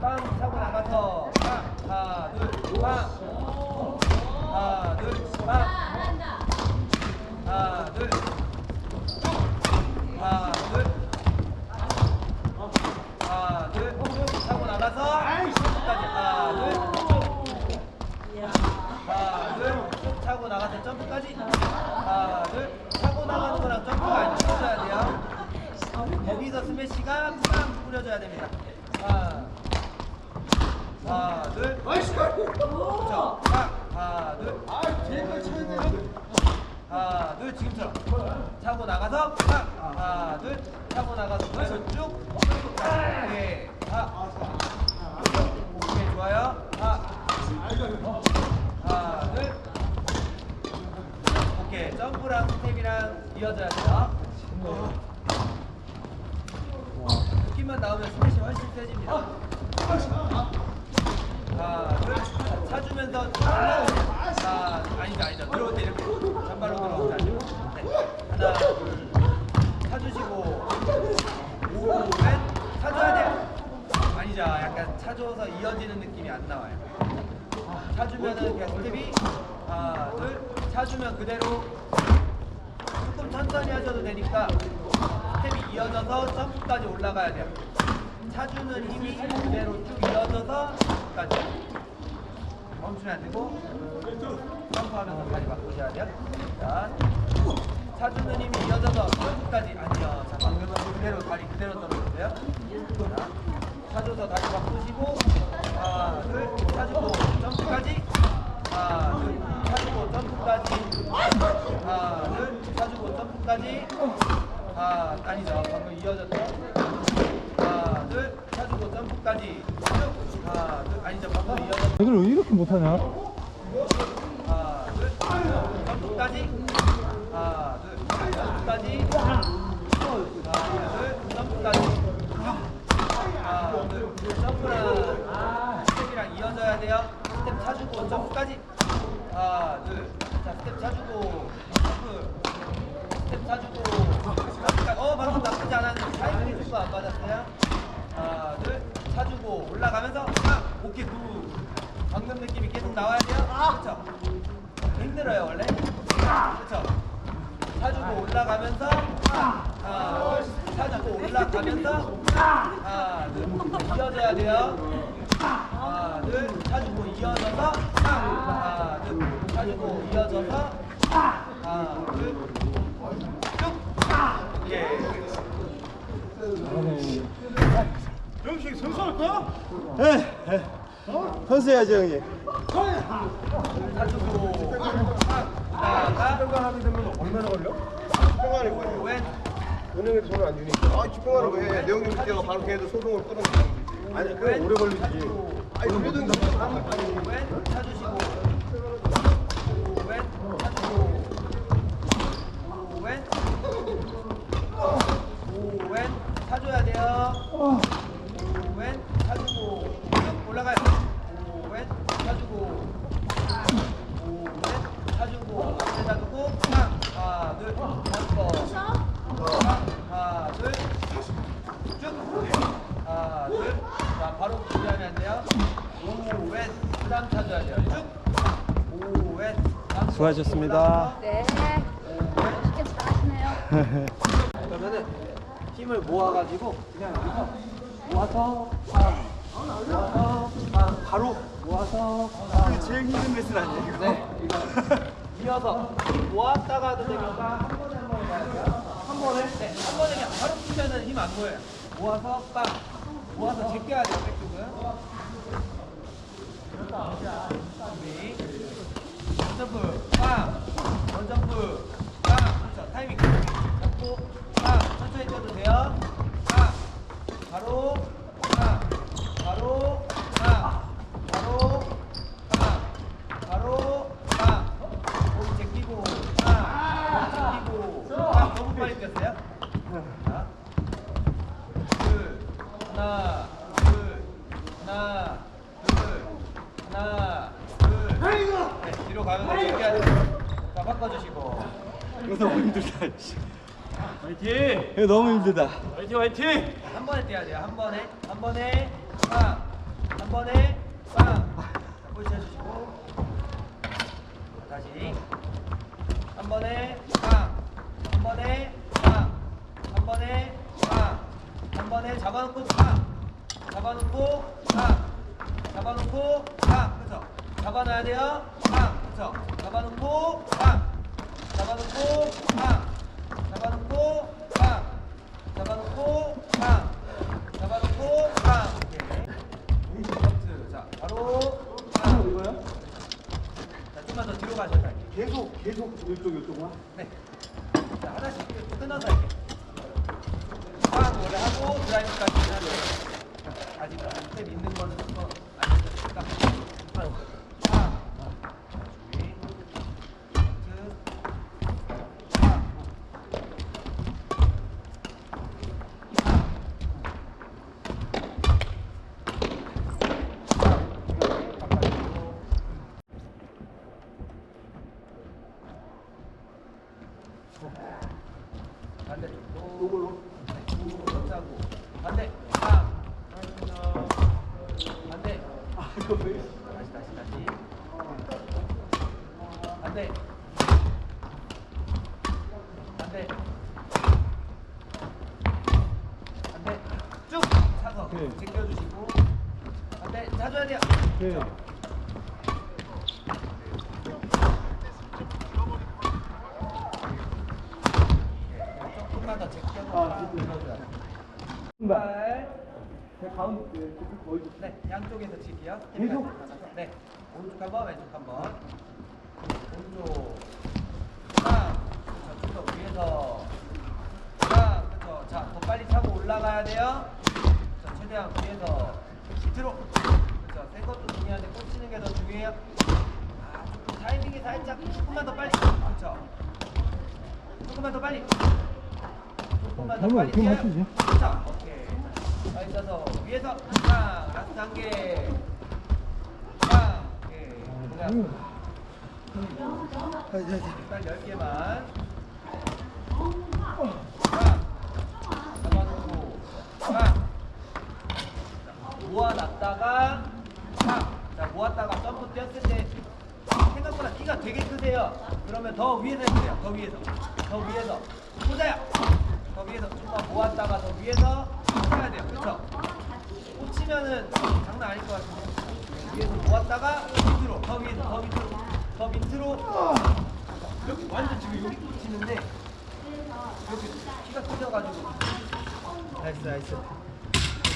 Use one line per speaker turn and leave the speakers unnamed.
빵 차고 나가서 빵 하나 둘빵 하나 둘빵 하나 둘 하나 둘 하나 둘 끝까지 하나 둘 하나 둘쭉 차고 나가서 점프까지 하나 둘 차고 나가는 거랑 점프가 안 틀어져야 돼요 거기서 스매시가 빵 뿌려줘야 됩니다 하나 하나 둘 그렇죠 빵 하나 둘 하나 둘 지금처럼 차고 나가서 빵 하나 둘 차고 나가서 그래서 쭉 오케이 하 오케이 좋아요 하 하나 둘 오케이 점프랑 스텝이랑 이어져야 돼 요 느낌만 나오면 스매시 훨씬 세집니다. 하나 둘 차주면서 자 아니죠 아니죠 들어올 때 이렇게 잔발로 들어오면 네. 하나 둘 차주시고. 오왼 차줘야 돼요 아니죠. 약간 차줘서 이어지는 느낌이 안 나와요. 차주면은 그냥 스텝이. 하나 둘. 차주면 그대로. 조금 천천히 하셔도 되니까 스텝이 이어져서 점프까지 올라가야 돼요. 차주는 힘이 그대로 쭉 이어져서 점프까지. 멈추면 안 되고 점프하면서 다리 바꾸셔야 돼요. 자 차주는 힘이 이어져서 점프까지 아니요. 자 방금은 그대로 다리 그대로 떨어졌어요. 자 차줘서 다리 바꾸시고 하나 둘 차주고 점프까지. 하나 둘 차주고 점프까지. 하나 둘 차주고 점프까지 아 아니죠. 방금 이어졌죠 하나 둘 차주고 점프까지 쭉 하나 둘 아니죠 방금 이어졌죠
이걸 왜 이렇게 못하냐?
하나 둘 점프까지 하나 둘 점프까지 하나 둘 점프까지 하나 둘 점프랑 스텝이랑 이어져야 돼요 스텝 차주고 점프까지 하나 둘자 스텝 차주고 점프 스텝 차주고 점프까지 어 방금 나쁘지 않았는데 타이밍이 조금 안 맞았어요 하나 둘 차주고 올라가면서 아 오케이 굿 방금 느낌이 계속 나와야 돼요? 그렇죠. 힘들어요 원래? 그렇죠. 차주고 올라가면서 하나 둘 차주고 올라가면서 하나 둘 이어져야 돼요. 하나 둘 차주고 이어져서 하나 둘 차주고 이어져서 하나 둘쭉. 오케이
영식 선수 할 거야?
에, 선수 해야지 형님.
차주고 올라가
하게 되면 얼마나 걸려? 집행하는 거예요. 아, 때가 바로 걔도 소송을 되는 아니, 그래 오래 걸리지. 아니, 그래도 이제 사람이 빨리.
왼 차주시고 왼 차주고 왼왼 차줘야 돼요 왼 차주고 쭉 올라가요 왼 차주고 왼 차주고 앞에 잡고 빵 하나 둘 잡고 하나 둘쭉 하나 둘자 바로 준비하면 안 돼요 오왼 그다음 차줘야 돼요 쭉오왼
수고하셨습니다.
네. 멋있게 잘하시네요.
그러면은 힘을 모아가지고 그냥 여기서 모아서 빵 모아서 빵 바로 모아서 빵
제일 힘든 레슨 아니에요?
네 이거 이어서 모았다가도 되니까 한 번에 한 번에 한 번에? 네 한 번에 그냥 바로 풀면은 힘안 보여요 모아서 빵 모아서 제껴야 돼요 백쪽은 준비 점프 빵 원점프 빵 그렇죠 타이밍 잡고 빵 천천히 뛰어도 돼요 빵 바로 빵 바로 빵 바로 빵 바로 빵몸 제끼고 빵 제끼고 빵 너무 빨리 뛰었어요 자, 둘 하나 둘 하나 둘 하나 둘 네, 뒤로 가면서 돼요 자 바꿔주시고
이거 너무 힘들다. 씨.
화이팅!
이거 너무 힘들다.
화이팅 화이팅! 한 번에 뛰어야 돼요. 한 번에 한 번에 빵! 한 번에 빵! 자, 꼴찌 해주시고 다시 한 번에 빵! 한 번에 빵! 한 번에 빵! 한 번에 잡아놓고 빵! 잡아놓고 빵! 잡아놓고 빵! 그쵸? 잡아놔야 돼요. 빵! 그쵸? 잡아놓고 빵! 잡아놓고 빵! 잡아놓고 빵! 잡아놓고 빵! 잡아놓고 빵! 오케이. 점프. 자, 바로 빵!
이거요?
자, 좀만 더 뒤로 가셔서 할게요.
계속 계속 이쪽 이쪽만.
네. 자, 하나씩 끊어서 할게요. 빵 오래 하고 드라이브까지 하는데 아직 스텝 있는 거는 반대 반대 반대 쭉 차서
네.
제껴주시고 반대 차줘야 돼요
네.
조금만 더 제껴서 밀어줘야 돼요 발
제 가운데 거의
네, 양쪽에서 칠게요.
계속?
네, 오른쪽 한 번, 왼쪽 한 번. 오른쪽. 딱. 그렇죠. 좀더 위에서. 딱. 그렇죠. 자, 더 빨리 차고 올라가야 돼요. 자, 최대한 위에서. 밑으로. 그렇죠. 센 것도 중요한데 꽂히는 게 더 중요해요. 아, 조금 타이밍이 살짝 조금만 더 빨리. 그렇죠. 조금만 더 빨리. 조금만 더 빨리? 자, 오케이. 자, 있어서 위에서 빵, 라스트 한 개. 빵, 오케이. 고생하셨습니다. 일단 10개만. 빵. 잡아놓고, 빵. 자, 모아놨다가, 빵. 자, 모았다가 점프 뛰었을 때, 생각보다 키가 되게 크세요. 그러면 더 위에서 해주세요. 더 위에서. 더 위에서. 꽂아요. 더 위에서. 조금만 모았다가 더 위에서 해야 돼요. 그쵸? 꽂히면은 장난 아닐 것 같은데. 위에서 모았다가 밑으로. 더 위에서. 더 밑으로. 더 밑으로. 여기 완전 지금 여기 꽂히는데. 이렇게 키가 커져가지고. 나이스, 나이스.